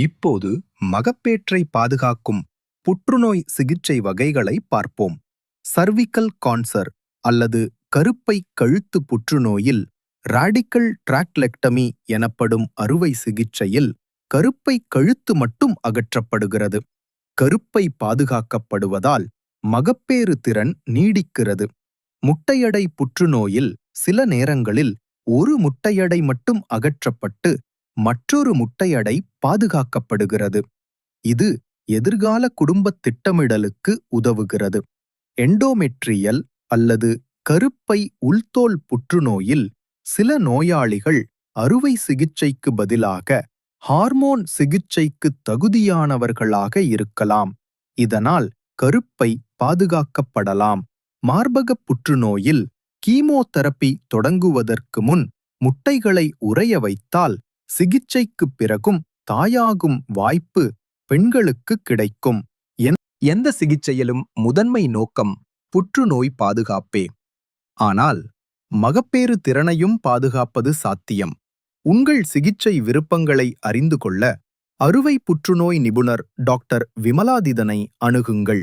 இப்போது மகப்பேற்றை பாதுகாக்கும் புற்றுநோய் சிகிச்சை வகைகளை பார்ப்போம். சர்விக்கல் கான்சர் அல்லது கருப்பை கழுத்து புற்றுநோயில் ராடிக்கல் டிராக்லெக்டமி எனப்படும் அறுவை சிகிச்சையில் கருப்பை கழுத்து மட்டும் அகற்றப்படுகிறது. கருப்பை பாதுகாக்கப்படுவதால் மகப்பேறு திறன் நீடிக்கிறது. முட்டையடை புற்றுநோயில் சில நேரங்களில் ஒரு முட்டையடை மட்டும் அகற்றப்பட்டு மற்றொரு முட்டையடை பாதுகாக்கப்படுகிறது. இது எதிர்கால குடும்பத் திட்டமிடலுக்கு உதவுகிறது. எண்டோமெட்ரியல் அல்லது கருப்பை உள்தோல் புற்றுநோயில் சில நோயாளிகள் அறுவை சிகிச்சைக்கு பதிலாக ஹார்மோன் சிகிச்சைக்கு தகுதியானவர்களாக இருக்கலாம். இதனால் கருப்பை பாதுகாக்கப்படலாம். மார்பகப் புற்றுநோயில் கீமோதெரபி தொடங்குவதற்கு முன் முட்டைகளை உறைய வைத்தால் சிகிச்சைக்குப் பிறகும் தாயாகும் வாய்ப்பு பெண்களுக்கு கிடைக்கும். எந்த சிகிச்சையிலும் முதன்மை நோக்கம் புற்றுநோய் பாதுகாப்பே. ஆனால் மகப்பேறு திறனையும் பாதுகாப்பது சாத்தியம். உங்கள் சிகிச்சை விருப்பங்களை அறிந்து கொள்ள அறுவை புற்றுநோய் நிபுணர் டாக்டர் விமலாதிதனை அணுகுங்கள்.